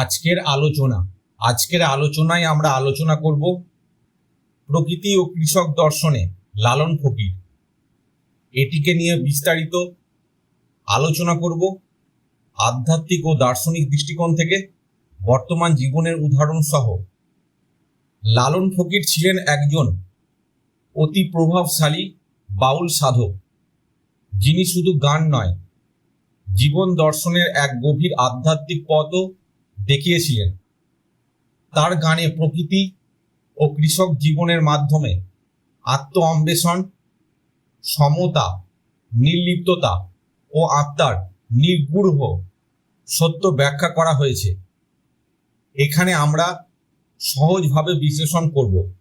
আজকের আলোচনা। আজকের আলোচনায় আমরা আলোচনা করব প্রকৃতি ও কৃষক দর্শনে লালন ফকির। এটিকে নিয়ে বিস্তারিত আলোচনা করব আধ্যাত্মিক ও দার্শনিক দৃষ্টিকোণ থেকে বর্তমান জীবনের উদাহরণ সহ। লালন ফকির ছিলেন একজন অতি প্রভাবশালী বাউল সাধক। যিনি শুধু গান নয়, জীবন দর্শনের এক গভীর আধ্যাত্মিক পথও দেখিয়েছিলেন। তার গানে প্রকৃতি ও কৃষক জীবনের মাধ্যমে আত্ম অন্বেষণ সমতা, নির্লিপ্ততা ও আত্মার নির্গুঢ় সত্য ব্যাখ্যা করা হয়েছে। এখানে আমরা সহজভাবে বিশ্লেষণ করব।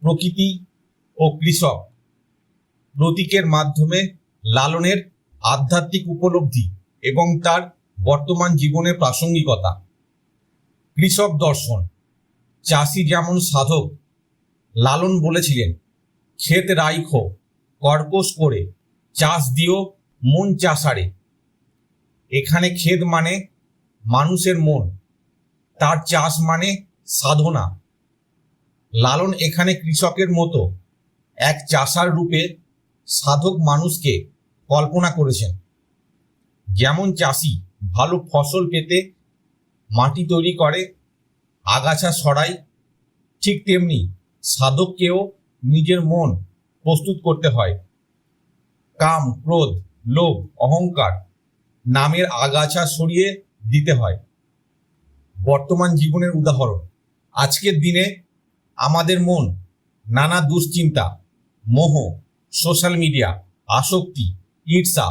প্রকৃতি ও কৃষক প্রতীকের মাধ্যমে লালনের আধ্যাত্মিক উপলব্ধি এবং তার বর্তমান জীবনের প্রাসঙ্গিকতা। কৃষক দর্শন। চাষি যেমন সাধক, লালন বলেছিলেন, ক্ষেত রাইখো কর্কশ করে, চাষ দিও, মন চাষারে। এখানে ক্ষেত মানে মানুষের মন, তার চাষ মানে সাধনা। লালন এখানে কৃষকের মতো, এক চাষার রূপে সাধক মানুষকে কল্পনা করেছেন। যেমন চাষি ভালো ফসল পেতে মাটি তৈরি করে, আগাছা সরাই ঠিক তেমনি সাধককেও নিজের মন প্রস্তুত করতে হয়। কাম, ক্রোধ, লোভ, অহংকার নামের আগাছা সরিয়ে দিতে হয়। বর্তমান জীবনের উদাহরণ, আজকের দিনে আমাদের মন নানা দুশ্চিন্তা, মোহ, সোশ্যাল মিডিয়া, আসক্তি, ঈর্ষা,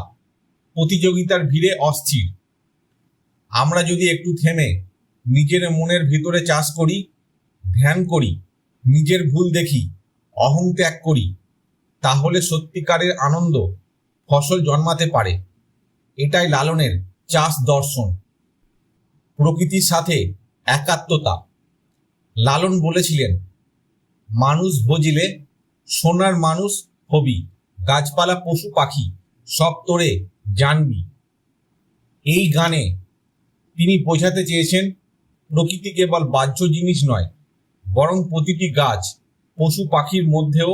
প্রতিযোগিতার ভিড়ে অস্থির। আমরা যদি একটু থেমে নিজের মনের ভিতরে চাষ করি, ধ্যান করি, নিজের ভুল দেখি, অহং ত্যাগ করি, তাহলে সত্যিকারের আনন্দ ফসল জন্মাতে পারে। এটাই লালনের চাষ দর্শন। প্রকৃতির সাথে একাত্মতা। লালন বলেছিলেন, মানুষ বুঝিলে সোনার মানুষ হবি, গাছপালা পশু পাখি সব তোরে জানবি। এই গানে তিনি বোঝাতে চেয়েছেন, প্রকৃতি কেবল বাহ্য জিনিস নয়, বরং প্রতিটি গাছ, পশু পাখির মধ্যেও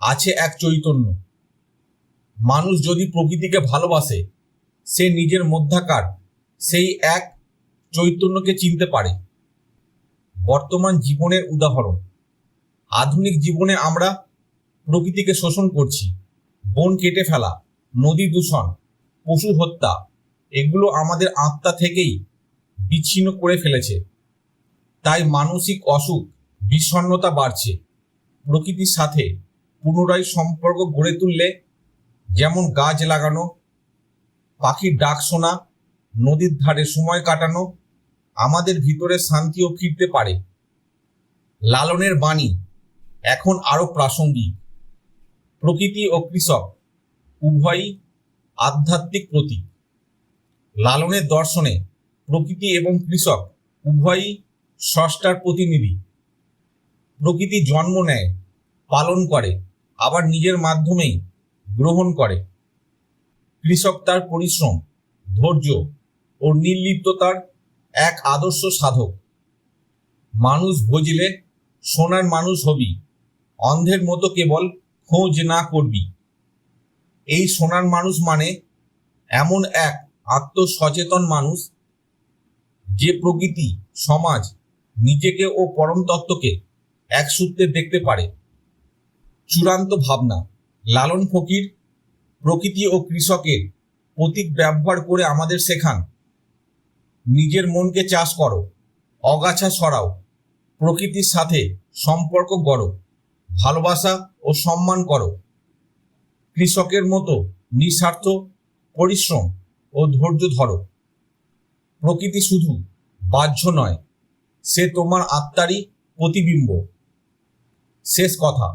আছে এক চৈতন্য। মানুষ যদি প্রকৃতিকে ভালোবাসে, সে নিজের মধ্যাকার, সেই এক চৈতন্যকে চিনতে পারে। বর্তমান জীবনের উদাহরণ, আধুনিক জীবনে আমরা প্রকৃতিকে শোষণ করছি, বন কেটে ফেলা, নদী দূষণ, পশু হত্যা, এগুলো আমাদের আত্মা থেকেই বিচ্ছিন্ন করে ফেলেছে। তাই মানসিক অসুখ, বিষণ্ণতা বাড়ছে। প্রকৃতির সাথে পুনরায় সম্পর্ক গড়ে তুললে যেমন গাছ লাগানো, পাখির ডাক শোনা, নদীর ধারে সময় কাটানো, আমাদের ভিতরে শান্তিও ফিরতে পারে। লালনের বাণী এখন আরও প্রাসঙ্গিক। প্রকৃতি ও কৃষক উভয়ই আধ্যাত্মিক প্রতীক। লালনের দর্শনে প্রকৃতি এবং কৃষক, উভয়ই স্রষ্টার প্রতিনিধি। প্রকৃতি জন্ম নেয়, পালন করে, আবার নিজের মাধ্যমেই গ্রহণ করে। কৃষক তার পরিশ্রম, ধৈর্য ও নির্লিপ্ততার এক আদর্শ সাধক। মানুষ বুঝলে, সোনার মানুষ হবি, অন্ধের মতো কেবল খোঁজ না করবি। এই সোনার মানুষ মানে এমন এক আত্মসচেতন মানুষ যে প্রকৃতি, সমাজ নিজেকে ও পরম তত্ত্বকে এক সূত্রে দেখতে পারে। চূড়ান্ত ভাবনা, লালন ফকির, প্রকৃতি ও কৃষকের প্রতীক ব্যবহার করে আমাদের শেখান। নিজের মনকে চাষ করো, অগাছা সরাও, প্রকৃতির সাথে সম্পর্ক গড়ো, ভালোবাসা ও সম্মান করো। কৃষকের মতো নিঃস্বার্থ, পরিশ্রম ও ধৈর্য ধরো। প্রকৃতি শুধু বাহ্য নয়, সে তোমার আত্মারই প্রতিবিম্ব। শেষ কথা,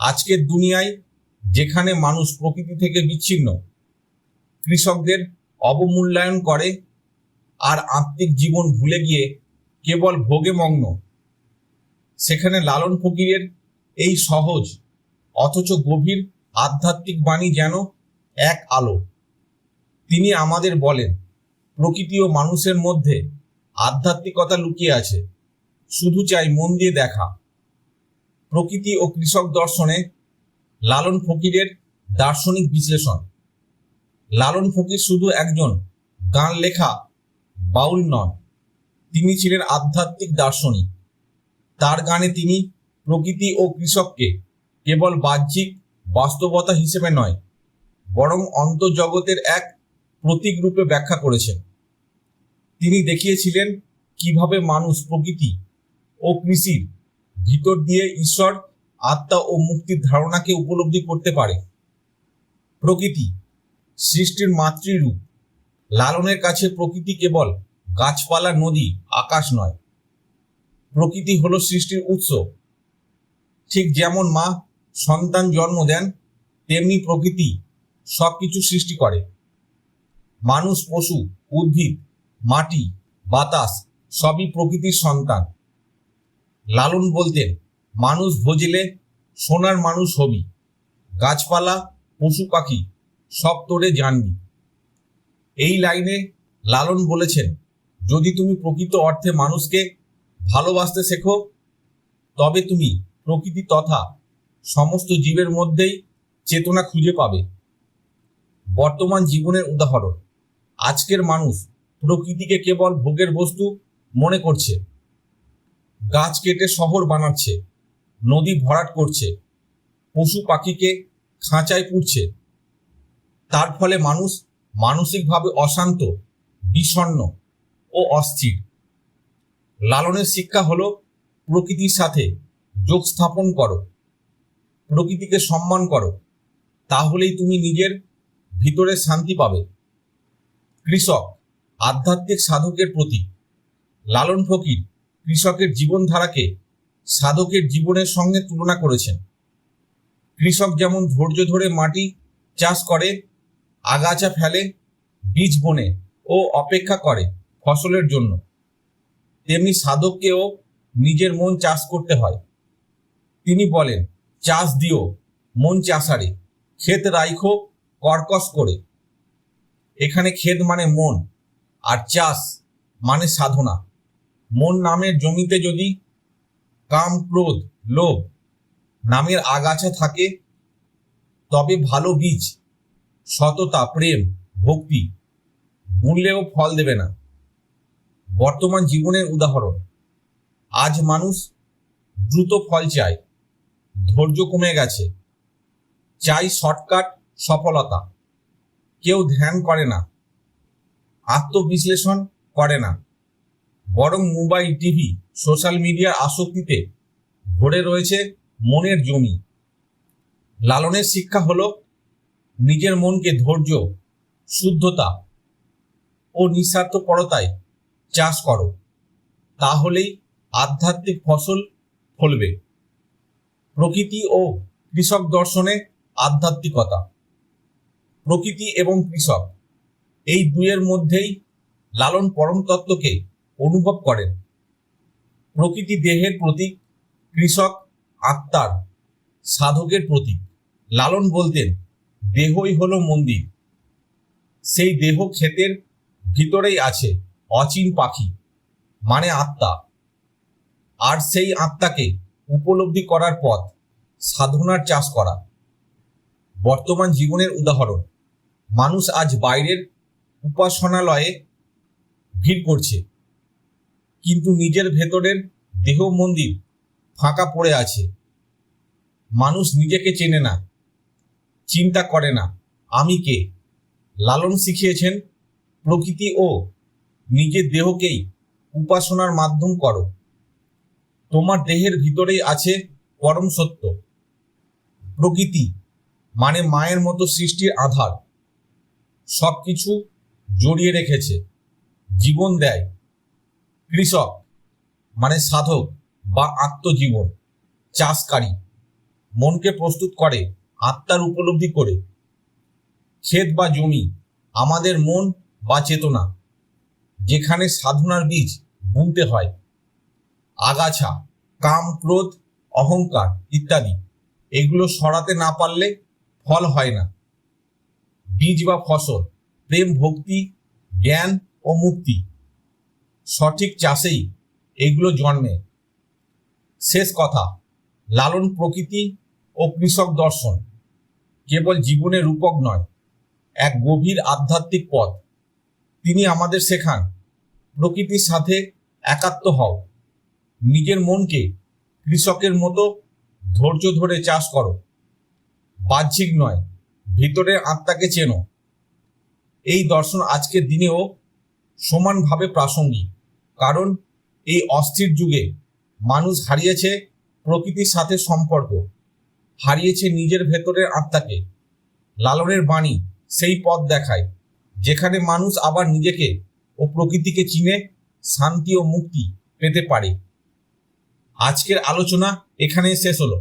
আজকের দুনিয়ায় যেখানে মানুষ প্রকৃতি থেকে বিচ্ছিন্ন, কৃষকদের অবমূল্যায়ন করে আর আত্মিক জীবন ভুলে গিয়ে কেবল ভোগে মগ্ন, সেখানে লালন ফকিরের এই সহজ অথচ গভীর আধ্যাত্মিক বাণী যেন এক আলো। তিনি আমাদের বলেন প্রকৃতি ও মানুষের মধ্যে আধ্যাত্মিকতা লুকিয়ে আছে। শুধু চাই মন দিয়ে দেখা। প্রকৃতি ও কৃষক দর্শনে লালন ফকিরের দার্শনিক বিশ্লেষণ। লালন ফকির শুধু একজন গান লেখা বাউল নন, তিনি ছিলেন আধ্যাত্মিক দার্শনিক। তার গানে তিনি প্রকৃতি ও কৃষককে কেবল বাহ্যিক বাস্তবতা হিসেবে নয়, বরং অন্তর্জগতের এক প্রতীক রূপে ব্যাখ্যা করেছেন। তিনি দেখিয়েছিলেন কীভাবে মানুষ প্রকৃতি ও কৃষির ভিতর দিয়ে ঈশ্বর, আত্মা ও মুক্তির ধারণাকে উপলব্ধি করতে পারে। প্রকৃতি সৃষ্টির মাতৃরূপ। লালনের কাছে প্রকৃতি কেবল গাছপালা, নদী, আকাশ নয়। প্রকৃতি হলো সৃষ্টির উৎস। ঠিক যেমন মা সন্তান জন্ম দেন, তেমনি প্রকৃতি সব কিছু সৃষ্টি করে। মানুষ, পশু, উদ্ভিদ, মাটি, বাতাস সবই প্রকৃতির সন্তান। লালন বলতেন, মানুষ ভজিলে সোনার মানুষ হবি, গাছপালা, পশু পাখি সব তোরে জানবি। এই লাইনে লালন বলেছেন, যদি তুমি প্রকৃত অর্থে মানুষকে ভালোবাসতে শেখো, তবে তুমি প্রকৃতি তথা সমস্ত জীবের মধ্যেই চেতনা খুঁজে পাবে। বর্তমান জীবনের উদাহরণ। আজকের মানুষ প্রকৃতিকে কেবল ভোগের বস্তু মনে করছে, গাছ কেটে শহর বানাচ্ছে, নদী ভরাট করছে, পশু পাখিকে খাঁচায় পুড়ছে তার ফলে মানুষ মানসিকভাবে অশান্ত, বিষণ্ণ ও অস্থির। লালনের শিক্ষা হলো, প্রকৃতির সাথে যোগ স্থাপন করো, প্রকৃতিকে সম্মান করো, তাহলেই তুমি নিজের ভিতরে শান্তি পাবে। কৃষক, আধ্যাত্মিক সাধকের প্রতীক লালন ফকির কৃষকের জীবনধারাকে সাধকের জীবনের সঙ্গে তুলনা করেছেন। কৃষক যেমন ধৈর্য ধরে মাটি চাষ করে, আগাছা ফেলে, বীজ বনে ও অপেক্ষা করে ফসলের জন্য, তেমনি সাধককেও নিজের মন চাষ করতে হয়। তিনি বলেন, চাষ দিও, মন চাষারে, ক্ষেত রাইখো, কর্কশ করে। এখানে ক্ষেত মানে মন, আর চাষ মানে সাধনা। মন নামের জমিতে যদি কাম, ক্রোধ, লোভ নামের আগাছা থাকে, তবে ভালো বীজ, সততা, প্রেম, ভক্তি বুনলেও ফল দেবে না। বর্তমান জীবনের উদাহরণ, আজ মানুষ দ্রুত ফল চায়, ধৈর্য কমে গেছে, চাই শর্টকাট সফলতা। কেউ ধ্যান করে না, আত্মবিশ্লেষণ করে না, বরং মোবাইল, টিভি, সোশ্যাল মিডিয়ার আসক্তিতে ভরে রয়েছে মনের জমি। লালনের শিক্ষা হলো নিজের মনকে ধৈর্য, শুদ্ধতা ও নিঃস্বার্থপরতায় চাষ করো, তাহলেই আধ্যাত্মিক ফসল ফলবে। প্রকৃতি ও কৃষক দর্শনে আধ্যাত্মিকতা। প্রকৃতি এবং কৃষক। এই দুয়ের মধ্যেই লালন পরম তত্ত্বকে অনুভব করেন। প্রকৃতি দেহের প্রতীক, কৃষক আত্মার সাধকের প্রতীক। লালন বলতেন, দেহই হলো মন্দির। সেই দেহ ক্ষেতের ভিতরেই আছে অচিন পাখি মানে আত্মা। আর সেই আত্মাকে উপলব্ধি করার পথ সাধনার চাষ করা। বর্তমান জীবনের উদাহরণ। মানুষ আজ বাইরের উপাসনালয়ে ভিড় করছে, কিন্তু নিজের ভেতরের দেহ মন্দির ফাঁকা পড়ে আছে। মানুষ নিজেকে চেনে না, চিন্তা করে না, আমি কে? লালন শিখিয়েছেন, প্রকৃতি ও নিজের দেহকেই উপাসনার মাধ্যম করো। তোমার দেহের ভিতরেই আছে পরম সত্য। প্রকৃতি মানে মায়ের মতো সৃষ্টির আধার। সব কিছু জড়িয়ে রেখেছে, জীবন দেয়, কৃষক মানে সাধক বা আত্মজীবন, চাষকারী, মনকে প্রস্তুত করে, আত্মার উপলব্ধি করে। ক্ষেত বা জমি, আমাদের মন বা চেতনা, যেখানে সাধনার বীজ বুনতে হয়। আগাছা, কাম, ক্রোধ, অহংকার ইত্যাদি, এগুলো সরাতে না পারলে ফল হয় না। বীজ বা ফসল, প্রেম, ভক্তি, জ্ঞান ও মুক্তি। সঠিক চাষেই এগুলো জন্মে। শেষ কথা, লালন প্রকৃতি ও কৃষক দর্শন। কেবল জীবনের রূপক নয়, এক গভীর আধ্যাত্মিক পথ। তিনি আমাদের শেখান, প্রকৃতির সাথে একাত্ম হও। নিজের মনকে কৃষকের মতো ধৈর্য ধরে চাষ করো। বাহ্যিক নয় ভিতরের আত্মাকে চেনো। এই দর্শন আজকের দিনেও সমানভাবে প্রাসঙ্গিক। কারণ এই অস্থির যুগে মানুষ হারিয়েছে প্রকৃতির সাথে সম্পর্ক, হারিয়েছে নিজের ভেতরের আত্মাকে। লালনের বাণী সেই পথ দেখায়, যেখানে মানুষ আবার নিজেকে ও প্রকৃতিকে চিনে, শান্তি ও মুক্তি পেতে পারে। আজকের আলোচনা এখানেই শেষ হলো।